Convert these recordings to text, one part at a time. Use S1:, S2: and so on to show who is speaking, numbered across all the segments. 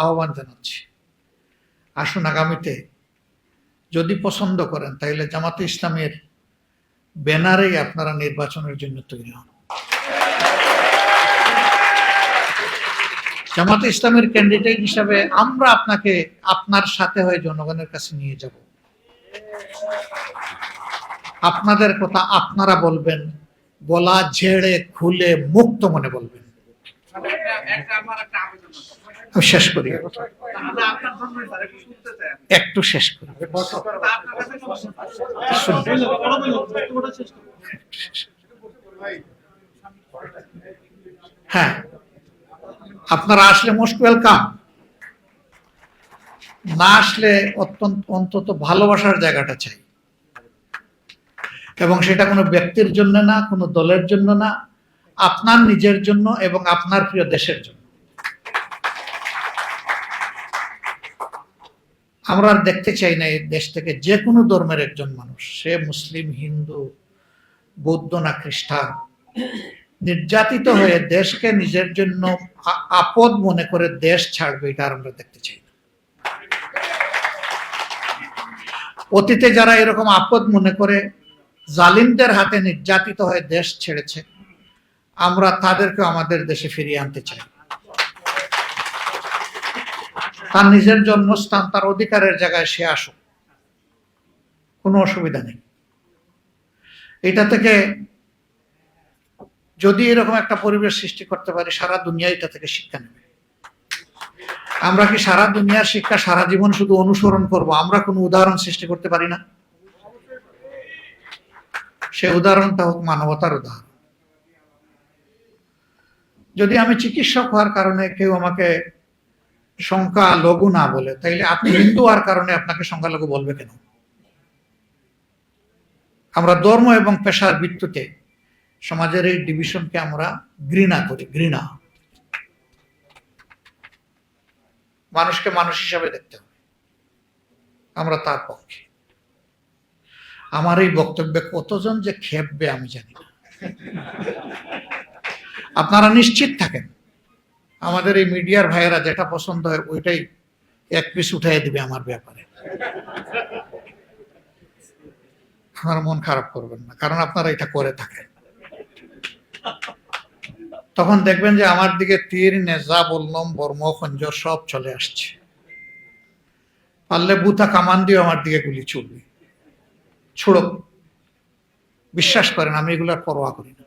S1: আহ্বান জানাচ্ছি। আসুন আগামীতে যদি পছন্দ করেন, তাহলে জামাতে ইসলামের ব্যানারেই আপনারা নির্বাচনের জন্য তৈরি হন। জামাতে ইসলামের ক্যান্ডিডেট হিসাবে আমরা আপনাকে, আপনার সাথে হয়ে জনগণের কাছে নিয়ে যাব। আপনাদের কথা আপনারা বলবেন, গলা ঝেড়ে খুলে মুক্ত মনে বলবেন। আমি শেষ করি।
S2: একটু
S1: শেষ করি। হ্যাঁ। আপনারা আসলে মোস্ট ওয়েলকাম। না আসলে অত্যন্ত, অন্তত ভালোবাসার জায়গাটা চাই। এবং সেটা কোনো ব্যক্তির জন্য না, কোনো দলের জন্য না, আপনার নিজের জন্য এবং আপনার প্রিয় দেশের জন্য। আমরা আর দেখতে চাই না এই দেশ থেকে যে কোনো ধর্মের একজন মানুষ, সে মুসলিম, হিন্দু, বৌদ্ধ না খ্রিস্টান, নির্যাতিত হয়ে দেশকে নিজের জন্য আপদ মনে করে দেশ ছাড়বে, এটা আর আমরা দেখতে চাই না। অতীতে যারা এরকম আপদ মনে করে জালিমদের হাতে নির্যাতিত হয়ে দেশ ছেড়েছে, আমরা তাদেরকে আমাদের দেশে ফিরিয়ে আনতে চাই। তার নিজের জন্মস্থান তার অধিকারের জায়গায় সে আসুক। কোনো অসুবিধা নেই। এটা থেকে যদি এরকম একটা পরিবেশ সৃষ্টি করতে পারি, সারা দুনিয়া এটা থেকে শিক্ষা নেবে। আমরা কি সারা দুনিয়ার শিক্ষা, সারা জীবন শুধু অনুসরণ করব? আমরা কোনো উদাহরণ সৃষ্টি করতে পারি না। সে উদাহরণটা হোক মানবতার উদাহরণ। যদি আমি চিকিৎসক হওয়ার কারণে কেউ আমাকে সংখ্যা লঘু না বলে, তাইলে আপনি হিন্দু হওয়ার কারণে আপনাকে সংখ্যালঘু বলবে কেন? আমরা ধর্ম এবং পেশার ভিত্তিতে সমাজের এই ডিভিশনকে আমরা ঘৃণা করি, ঘৃণা। মানুষকে মানুষ হিসাবে দেখতে হবে। আমরা তার পক্ষে। আমার এই বক্তব্যে কতজন যে খেপবে আমি জানি না। আপনারা নিশ্চিত থাকেন আমাদের এই মিডিয়ার ভাইয়েরা যেটা পছন্দ হয়, ওইটাই এক পিস উঠাই দিবে আমার ব্যাপারে। আমার মন খারাপ করবেন না, কারণ আপনারা এটা করে থাকেন। তখন দেখবেন যে আমার দিকে তীর, নেজা, বললাম বর্ম খঞ্জর সব চলে আসছে। পারলে বুথা কামান দিয়ে আমার দিকে গুলি চলবে। ছোড়ো। বিশ্বাস করেন, আমি এগুলার পরোয়া করি না।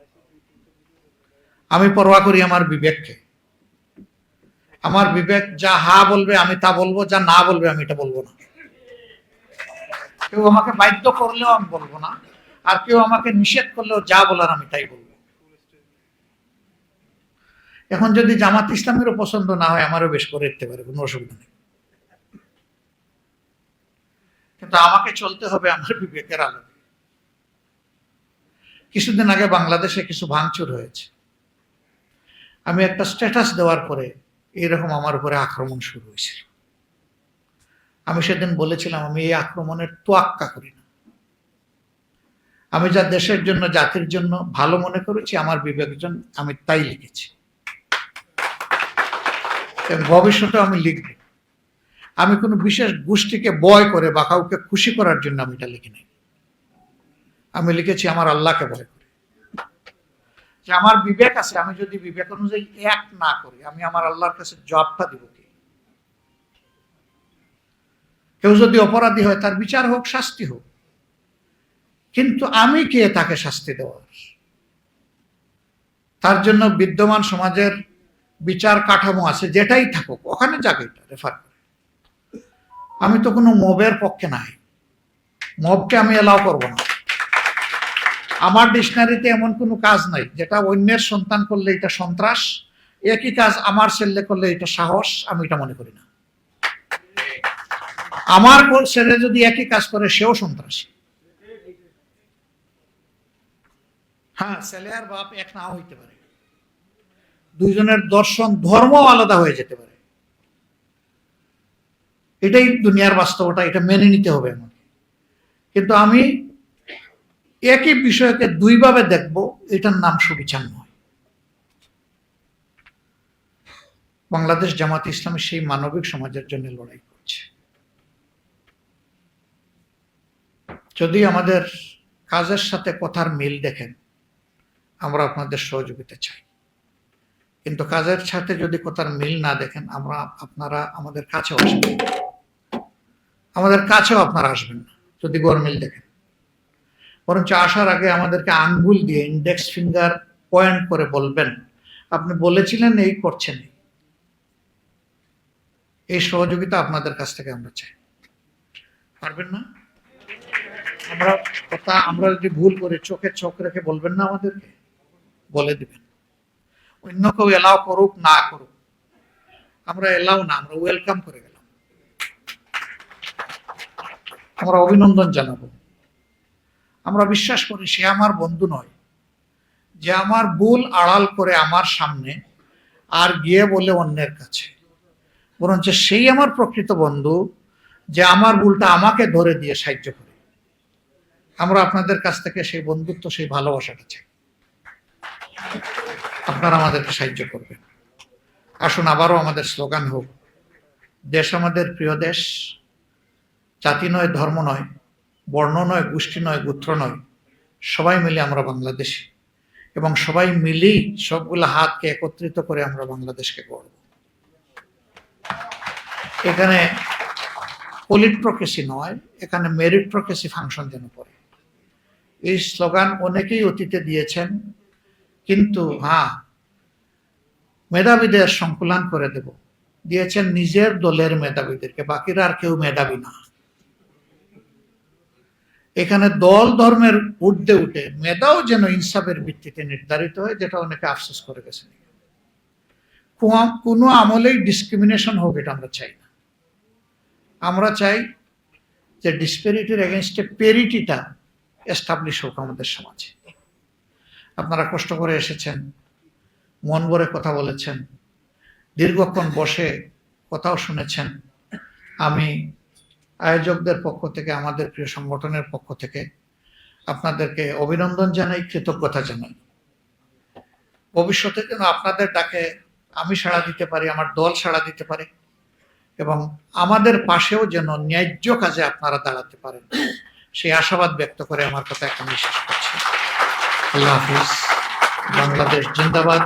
S1: আমি পরোয়া করি আমার বিবেককে। আমার বিবেক যা হা বলবে, আমি তা বলব, যা না বলবে, আমি এটা বলব না। কেউ আমাকে বাধ্য করলেও আমি বলব না, আর কেউ আমাকে নিষেধ করলেও যা বলার আমি তাই বলব। এখন যদি জামাত ইসলামেরও পছন্দ না হয়, আমারও বেশ করে দিতে পারে, কোনো অসুবিধা নেই। কিন্তু আমাকে চলতে হবে আমার বিবেকের আলোকে কিছুদিন আগে বাংলাদেশে কিছু ভাঙচুর হয়েছে। আমি একটা স্ট্যাটাস দেওয়ার পরে এরকম আমার উপরে আক্রমণ শুরু হয়েছিল। আমি সেদিন বলেছিলাম, আমি এই আক্রমণের তোয়াক্কা করি না। আমি যা দেশের জন্য, জাতির জন্য ভালো মনে করেছি, আমার বিবেকজন, আমি তাই লিখেছি। ভবিষ্যতে আমি লিখব। আমি কোনো বিশেষ গোষ্ঠীকে বয় করে বা কাউকে খুশি করার জন্য আমি এটা লিখি নাই। আমি লিখেছি, আমার আল্লাহকে করে। যে আমার বিবেক আছে, আমি যদি বিবেক অনুযায়ী এক না করি, আমি আমার আল্লাহর কাছে জবাবটা দিব কি? কেউ যদি অপরাধী হয়, তার বিচার হোক, শাস্তি হোক। কিন্তু আমি কে তাকে শাস্তি দেওয়ার? তার জন্য বিদ্যমান সমাজের বিচার কাঠামো আছে, যেটাই থাকুক, ওখানে যাকে এটা রেফার করে। আমি তো কোনো মবের পক্ষে নাই। মবকে আমি এলাও করব না। আমার ডিকশনারিতে এমন কোনো কাজ নাই, যেটা অন্যের সন্তান করলে এটা সন্ত্রাস, একই কাজ আমার ছেলে করলে এটা সাহস, আমি এটা মনে করি না। আমার ছেলে যদি একই কাজ করে, সেও সন্ত্রাসী। হ্যাঁ ছেলে আর বাপ এক নাও হইতে পারে। দুইজনের দর্শন ধর্ম আলাদা হয়ে যেতে পারে। এটাই দুনিয়ার বাস্তবতা, এটা মেনে নিতে হবে আমাকে। কিন্তু আমি একই বিষয়কে দুইভাবে দেখব, এটার নাম সুবিচার নয়। বাংলাদেশ জামাত ইসলামী সেই মানবিক সমাজের জন্য লড়াই করছে। যদি আমাদের কাজের সাথে কথার মিল দেখেন, আমরা আপনাদের সহযোগিতা চাই। কিন্তু কাজের সাথে যদি কথার মিল না দেখেন, আমরা আপনারা আমাদের কাছেও আসবেন আমাদের কাছেও আপনারা আসবেন না, যদি গরমিল দেখেন। বরঞ্চ আসার আগে আমাদেরকে আঙ্গুল দিয়ে ইন্ডেক্স ফিঙ্গার পয়েন্ট করে বলবেন। আপনি বলেছিলেন, এই করছেন এই। সহযোগিতা আপনাদের কাছ থেকে আমরা চাই। পারবেন না? আমরা কথা, আমরা যদি ভুল করে, চোখে চোখ রেখে বলবেন না আমাদেরকে? বলে দিবেন। অন্য কেউ এলাও করুক, না করুক। আমরা এলাও না, আমরা ওয়েলকাম করে গেলাম। আমরা অভিনন্দন জানাব। আমরা বিশ্বাস করি সে আমার বন্ধু নয়, যে আমার ভুল আড়াল করে আমার সামনে আর গিয়ে বলে অন্যের কাছে। বরঞ্চ সেই আমার প্রকৃত বন্ধু, যে আমার ভুলটা আমাকে ধরে দিয়ে সাহায্য করে। আমরা আপনাদের কাছ থেকে সেই বন্ধুত্ব, সেই ভালোবাসাটা চাই। আপনারা আমাদেরকে সাহায্য করবেন। আসুন আবারও আমাদের স্লোগান হোক, দেশ আমাদের প্রিয় দেশ, জাতি নয়, ধর্ম নয়। বর্ণ নয়, গোষ্ঠী নয়, গোত্র নয়, সবাই মিলে আমরা বাংলাদেশি। এবং সবাই মিলেই সবগুলো হাতকে একত্রিত করে আমরা বাংলাদেশকে গড়ব। এখানে পলিট্রোক্রেসি নয়, এখানে মেরিট্রোক্রেসি ফাংশন যেন পড়ে। এই স্লোগান অনেকেই অতীতে দিয়েছেন, কিন্তু হ্যাঁ মেধাবীদের সংকুলান করে দেব। দিয়েছেন নিজের দলের মেধাবীদেরকে, বাকিরা আর কেউ মেধাবী না। এখানে দল ধর্মের ঊর্ধ্বে উঠে মেধাও যেন ইনসাফের ভিত্তিতে নির্ধারিত হয়, যেটা অনেকে আফসোস করে গেছে কোনো আমলেই ডিসক্রিমিনেশন হোক এটা আমরা চাই না। আমরা চাই যে ডিসপেরিটির এগেনস্টে পেরিটিটা এস্টাবলিশ হোক আমাদের সমাজে। আপনারা কষ্ট করে এসেছেন, মন ভরে কথা বলেছেন, দীর্ঘক্ষণ বসে কথাও শুনেছেন। আমি আয়োজকদের পক্ষ থেকে, আমাদের প্রিয় সংগঠনের পক্ষ থেকে আপনাদেরকে অভিনন্দন জানাই, কৃতজ্ঞতা জানাই। ভবিষ্যতে যেন আপনাদের ডাকে আমি সাড়া দিতে পারি, আমার দল সাড়া দিতে পারে এবং আমাদের পাশেও যেন ন্যায্য কাজে আপনারা দাঁড়াতে পারেন। সেই আশাবাদ ব্যক্ত করে আমার কথা এখন শেষ করছি। আল্লাহ হাফিজ। বাংলাদেশ জিন্দাবাদ।